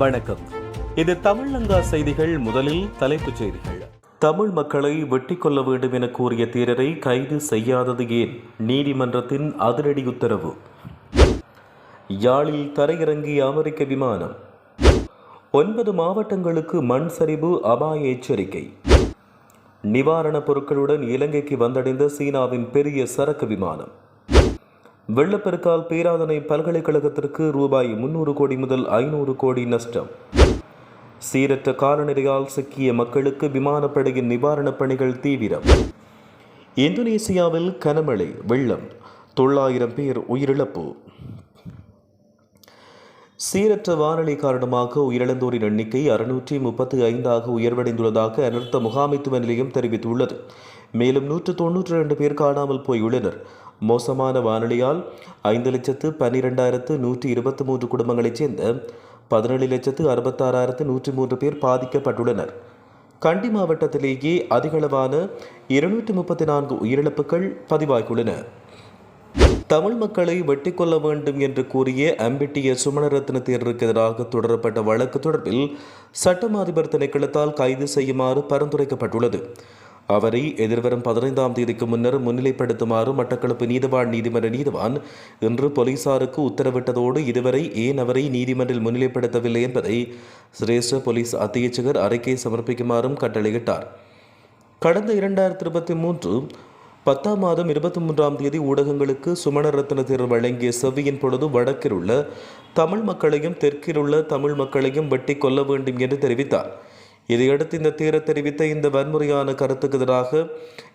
வணக்கம். இது தமிழங்கா செய்திகள் முதலில் தலைப்புச் செய்திகள். தமிழ் மக்களை வெட்டி கொள்ள வேண்டும் என கூறிய தீரரை கைது செய்யாதது ஏன்? நீதிமன்றத்தின் அதிரடி உத்தரவு. யாழில் தரையிறங்கிய அமெரிக்க விமானம். ஒன்பது மாவட்டங்களுக்கு மண் சரிவு அபாய எச்சரிக்கை. நிவாரணப் பொருட்களுடன் இலங்கைக்கு வந்தடைந்த சீனாவின் பெரிய சரக்கு விமானம். வெள்ளப்பெருக்கால் பேராதனை பல்கலைக்கழகத்திற்கு ரூபாய் முன்னூறு கோடி முதல் ஐநூறு கோடி நஷ்டம். சீரற்ற காலநிலையால் சிக்கிய மக்களுக்கு விமானப்படையின் நிவாரணப் பணிகள் தீவிரம். இந்தோனேசியாவில் கனமழை வெள்ளம் தொள்ளாயிரம் பேர் உயிரிழப்பு. சீரற்ற வானிலை காரணமாக உயிரிழந்தோரின் எண்ணிக்கை அறுநூற்றி முப்பத்தி ஐந்தாக உயர்வடைந்துள்ளதாக அனர்த்த முகாமைத்துவ நிலையம் தெரிவித்துள்ளது. மேலும் நூற்று தொன்னூற்றி ரெண்டு பேர் காணாமல் போயுள்ளனர். மோசமான வானிலையால் ஐந்து லட்சத்து பன்னிரெண்டாயிரத்து நூற்றி இருபத்தி மூன்று குடும்பங்களைச் சேர்ந்த பதினேழு லட்சத்து அறுபத்தாறாயிரத்து நூற்றி மூன்று பேர் பாதிக்கப்பட்டுள்ளனர். கண்டி மாவட்டத்திலேயே அதிகளவான இருநூற்றி முப்பத்தி நான்கு உயிரிழப்புகள் பதிவாகியுள்ளன. தமிழ் மக்களை வெட்டி கொள்ள வேண்டும் என்று கூறிய அம்பிட்டிய சுமணரத்ன தேரருக்கு எதிராக தொடரப்பட்ட வழக்கு தொடர்பில் சட்டம் அதிபர் திணைக்களத்தால் கைது செய்யுமாறு பரிந்துரைக்கப்பட்டுள்ளது. அவரை எதிர்வரும் பதினைந்தாம் தேதிக்கு முன்னர் முன்னிலைப்படுத்துமாறு மட்டக்களப்பு நீதவான் நீதிமன்ற நீதவான் இன்று போலீசாருக்கு உத்தரவிட்டதோடு இதுவரை ஏன் அவரை நீதிமன்றில் முன்னிலைப்படுத்தவில்லை என்பதை சிரேஷ்ட போலீஸ் அத்தியட்சகர் அறிக்கை சமர்ப்பிக்குமாறும் கட்டளையிட்டார். கடந்த இரண்டாயிரத்தி இருபத்தி மூன்று பத்தாம் மாதம் இருபத்தி மூன்றாம் தேதி ஊடகங்களுக்கு சுமண ரத்ன தேர்வு வழங்கிய செவ்வியின் பொழுது வடக்கில் உள்ள தமிழ் மக்களையும் தெற்கில் உள்ள தமிழ் மக்களையும் வெட்டி கொல்ல வேண்டும் என்று தெரிவித்தார். இதையடுத்து இந்த தீர தெரிவித்த இந்த வன்முறையான கருத்துக்கு எதிராக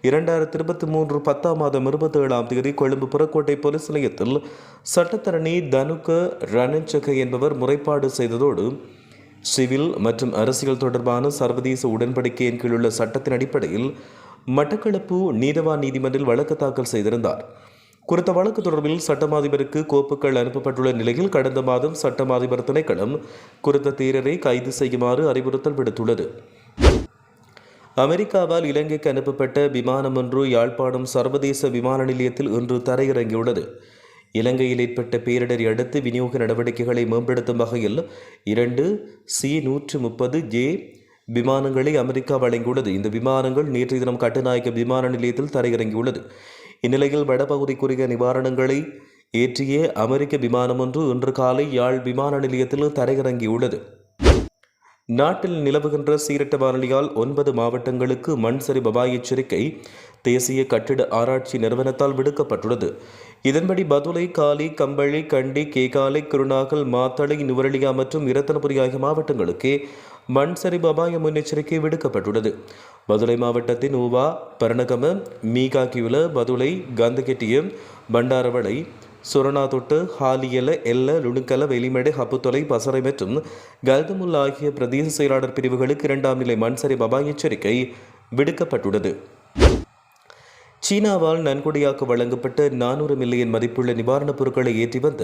இரண்டாயிரத்தி இருபத்தி மூன்று பத்தாம் மாதம் இருபத்தி ஏழாம் தேதி கொழும்பு புறக்கோட்டை போலீஸ் நிலையத்தில் சட்டத்தரணி தனுக ரணஞ்சக என்பவர் முறைப்பாடு செய்ததோடு சிவில் மற்றும் அரசியல் தொடர்பான சர்வதேச உடன்படிக்கையின் கீழுள்ள சட்டத்தின் அடிப்படையில் மட்டக்களப்பு நீதவான் நீதிமன்றில் வழக்கு தாக்கல் செய்திருந்தார். குறித்த வழக்கு தொடர்பில் சட்டமாதிபருக்கு கோப்புகள் அனுப்பப்பட்டுள்ள நிலையில் கடந்த மாதம் சட்டமாதிபர் திணைக்களம் குறித்த தீரரை கைது செய்யுமாறு அறிவுறுத்தல் விடுத்துள்ளது. அமெரிக்காவால் இலங்கைக்கு அனுப்பப்பட்ட விமானம் ஒன்று யாழ்ப்பாணம் சர்வதேச விமான நிலையத்தில் இன்று தரையிறங்கியுள்ளது. இலங்கையில் ஏற்பட்ட பேரிடரை அடுத்து விநியோக நடவடிக்கைகளை மேம்படுத்தும் வகையில் இரண்டு சி நூற்று முப்பது ஜே விமானங்களை அமெரிக்கா வழங்கியுள்ளது. இந்த விமானங்கள் நேற்று தினம் கட்டுநாயக்க விமான நிலையத்தில் தரையிறங்கியுள்ளது. இந்நிலையில் வடபகுதிக்குரிய நிவாரணங்களை ஏற்றிய அமெரிக்க விமானம் ஒன்று இன்று காலை யாழ் விமான நிலையத்தில் தரையிறங்கியுள்ளது. நாட்டில் நிலவுகின்ற சீரட்ட வானொலியால் ஒன்பது மாவட்டங்களுக்கு மண் சரி பபாய் எச்சரிக்கை தேசிய கட்டிட ஆராய்ச்சி நிறுவனத்தால் விடுக்கப்பட்டுள்ளது. இதன்படி பதுளை காலி கம்பளி கண்டி கேகாலை குருநாகல் மாத்தளை நுவரலியா மற்றும் இரத்தனபுரி ஆகிய மாவட்டங்களுக்கு மண் சரிவு அபாய முன்னெச்சரிக்கை விடுக்கப்பட்டுள்ளது. மதுரை மாவட்டத்தின் ஊவா பரணகம மீகாக்கியுல பதுளை கந்தகெட்டியம் பண்டாரவளை சுரணாதொட்டு ஹாலியல எல்ல லுணுக்கல வெளிமடை ஹப்புத்தொலை பசறை மற்றும் கல்தமுல் ஆகிய பிரதேச செயலாளர் பிரிவுகளுக்கு இரண்டாம் நிலை மண்சரி அபாய எச்சரிக்கை விடுக்கப்பட்டுள்ளது. சீனாவால் நன்கொடையாக வழங்கப்பட்ட நானூறு மில்லியன் மதிப்புள்ள நிவாரணப் பொருட்களை ஏற்றி வந்த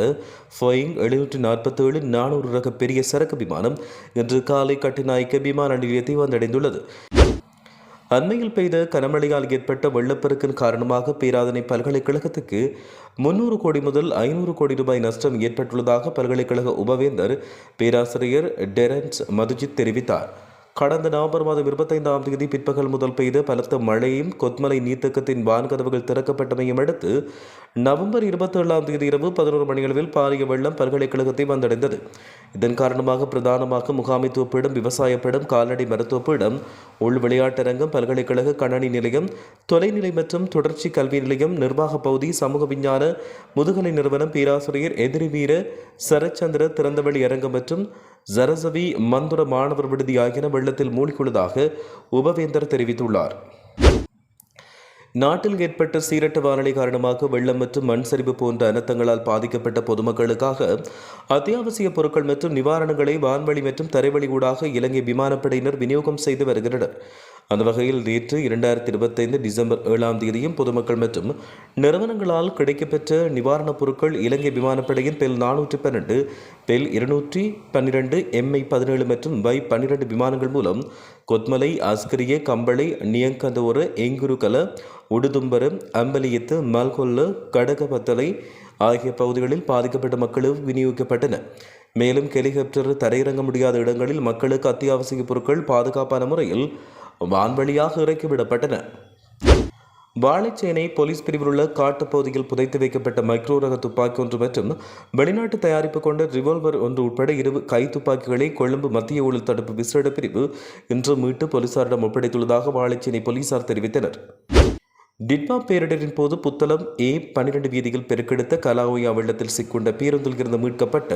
ஃபயிங் எழுநூற்றி நாற்பத்தேழு நானூறு ரக பெரிய சரக்கு விமானம் இன்று காலை கட்டுநாயக்க விமான நிலையத்தை வந்தடைந்துள்ளது. அண்மையில் பெய்த கனமழையால் ஏற்பட்ட வெள்ளப்பெருக்கின் காரணமாக பேராதனை பல்கலைக்கழகத்துக்கு முன்னூறு கோடி முதல் ஐநூறு கோடி ரூபாய் நஷ்டம் ஏற்பட்டுள்ளதாக பல்கலைக்கழக உபவேந்தர் பேராசிரியர் டெரன்ஸ் மதுஜித் தெரிவித்தார். கடந்த நவம்பர் மாதம் இருபத்தைந்தாம் தேதி பிற்பகல் முதல் பெய்த பலத்த மழையும் கொத்மலை நீர்த்தக்கத்தின் வான்கதவுகள் திறக்கப்பட்டமையும் அடுத்து நவம்பர் இருபத்தேழாம் தேதி இரவு பதினோரு மணியளவில் பாரிய வெள்ளம் பல்கலைக்கழகத்தை வந்தடைந்தது. இதன் காரணமாக பிரதானமாக முகாமைத்துவப்பிடம் விவசாயப்பிடம் கால்நடை மருத்துவப்பிடம் உள் விளையாட்டரங்கம் பல்கலைக்கழக கணனி நிலையம் தொலைநிலை மற்றும் தொடர்ச்சி கல்வி நிலையம் நிர்வாக பகுதி சமூக விஞ்ஞான முதுகலை நிறுவனம் பேராசிரியர் எதிரி வீர சரச்சந்திர திறந்தவெளி அரங்கம் மற்றும் ஜரசவி மந்துர மாணவர் விடுதி ஆகியன வெள்ளத்தில் மூழ்கியுள்ளதாக உபவேந்தர் தெரிவித்துள்ளார். நாட்டில் ஏற்பட்ட சீரட்ட வானிலை காரணமாக வெள்ளம் மற்றும் மண் சரிவு போன்ற அனர்த்தங்களால் பாதிக்கப்பட்ட பொதுமக்களுக்காக அத்தியாவசிய பொருட்கள் மற்றும் நிவாரணங்களை வான்வழி மற்றும் தரைவழி ஊடாக இலங்கை விமானப்படையினர் விநியோகம் செய்து வருகின்றனர். அந்த வகையில் நேற்று இரண்டாயிரத்தி இருபத்தைந்து டிசம்பர் ஏழாம் தேதியும் பொதுமக்கள் மற்றும் நிறுவனங்களால் கிடைக்கப்பெற்ற நிவாரணப் பொருட்கள் இலங்கை விமானப்படையின் பெல் நானூற்றி பன்னெண்டு பெல் இருநூற்றி பன்னிரண்டு எம்ஐ பதினேழு மற்றும் வை பன்னிரண்டு விமானங்கள் மூலம் கொத்மலை அஸ்கரிய கம்பளை நியங்கந்தோர எங்குருகல உடுதும்பர அம்பலியத்து மல்கொல்ல கடகபத்தலை ஆகிய பகுதிகளில் பாதிக்கப்பட்ட மக்களும் விநியோகிக்கப்பட்டன. மேலும் ஹெலிகாப்டர் தரையிறங்க முடியாத இடங்களில் மக்களுக்கு அத்தியாவசிய பொருட்கள் பாதுகாப்பான முறையில் வான்வழியாக இறக்கிவிடப்பட்டன. வாழைச்சேனை போலீஸ் பிரிவில் உள்ள காட்டுப்பகுதியில் புதைத்து வைக்கப்பட்ட மைக்ரோ ரக துப்பாக்கி ஒன்று மற்றும் வெளிநாட்டு தயாரிப்பு கொண்ட ரிவால்வர் ஒன்று உட்பட இரு கை துப்பாக்கிகளை கொழும்பு மத்திய ஊழல் தடுப்பு விசேட பிரிவு இன்று மீட்டு போலீசாரிடம் ஒப்படைத்துள்ளதாக வாழைச்சேனை போலீசார் தெரிவித்தனர். டிட்மா பேரிடரின் போது புத்தளம் ஏ பன்னிரண்டு வீதியில் பெருக்கெடுத்த கலாவோயா வெள்ளத்தில் சிக்குண்ட பேருந்தில் இருந்து மீட்கப்பட்ட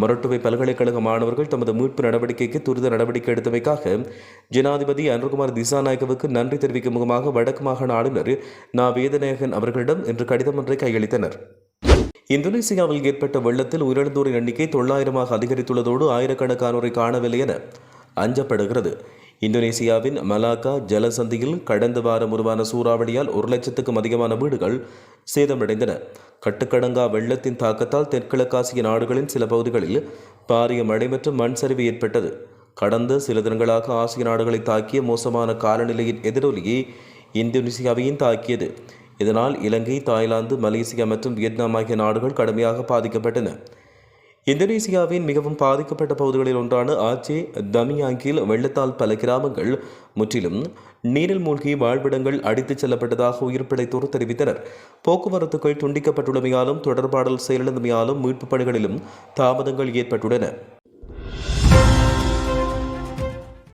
மொரட்டுவை பல்கலைக்கழக மாணவர்கள் தமது மீட்பு நடவடிக்கைக்கு துரித நடவடிக்கை எடுத்தமைக்காக ஜனாதிபதி அனுர்குமார் திசாநாயகவுக்கு நன்றி தெரிவிக்கும் முகமாக வடக்கு மாகாண ஆளுநர் நா. வேதநாயகன் அவர்களிடம் இன்று கடிதம் ஒன்றை கையளித்தனர். இந்தோனேசியாவில் ஏற்பட்ட வெள்ளத்தில் உயிரிழந்தோரின் எண்ணிக்கை தொள்ளாயிரமாக அதிகரித்துள்ளதோடு ஆயிரக்கணக்கானோரை காணவில்லை என அஞ்சப்படுகிறது. இந்தோனேசியாவின் மலாக்கா ஜலசந்தியில் கடந்த வாரம் உருவான சூறாவளியால் ஒரு லட்சத்துக்கும் அதிகமான வீடுகள் சேதமடைந்தன. கட்டுக்கடங்கா வெள்ளத்தின் தாக்கத்தால் தெற்கிழக்காசிய நாடுகளின் சில பகுதிகளில் பாரிய மழை மற்றும் மண் சரிவு ஏற்பட்டது. கடந்த சில தினங்களாக ஆசிய நாடுகளை தாக்கிய மோசமான காலநிலையின் எதிரொலியை இந்தோனேசியாவையும் தாக்கியது. இதனால் இலங்கை தாய்லாந்து மலேசியா மற்றும் வியட்நாம் ஆகிய நாடுகள் கடுமையாக பாதிக்கப்பட்டன. இந்தோனேசியாவின் மிகவும் பாதிக்கப்பட்ட பகுதிகளில் ஒன்றான ஆச்சே தமியாங்கில் வெள்ளத்தால் பல கிராமங்கள் முற்றிலும் நீரில் மூழ்கி வாழ்விடங்கள் அடித்துச் செல்லப்பட்டதாக உயிர் பிழைத்தோர் தெரிவித்தனர். போக்குவரத்துகள் துண்டிக்கப்பட்டுள்ளமையாலும் தொடர்பாடல் செயலிழந்தமையாலும் மீட்புப் பணிகளிலும் தாமதங்கள் ஏற்பட்டுள்ளன.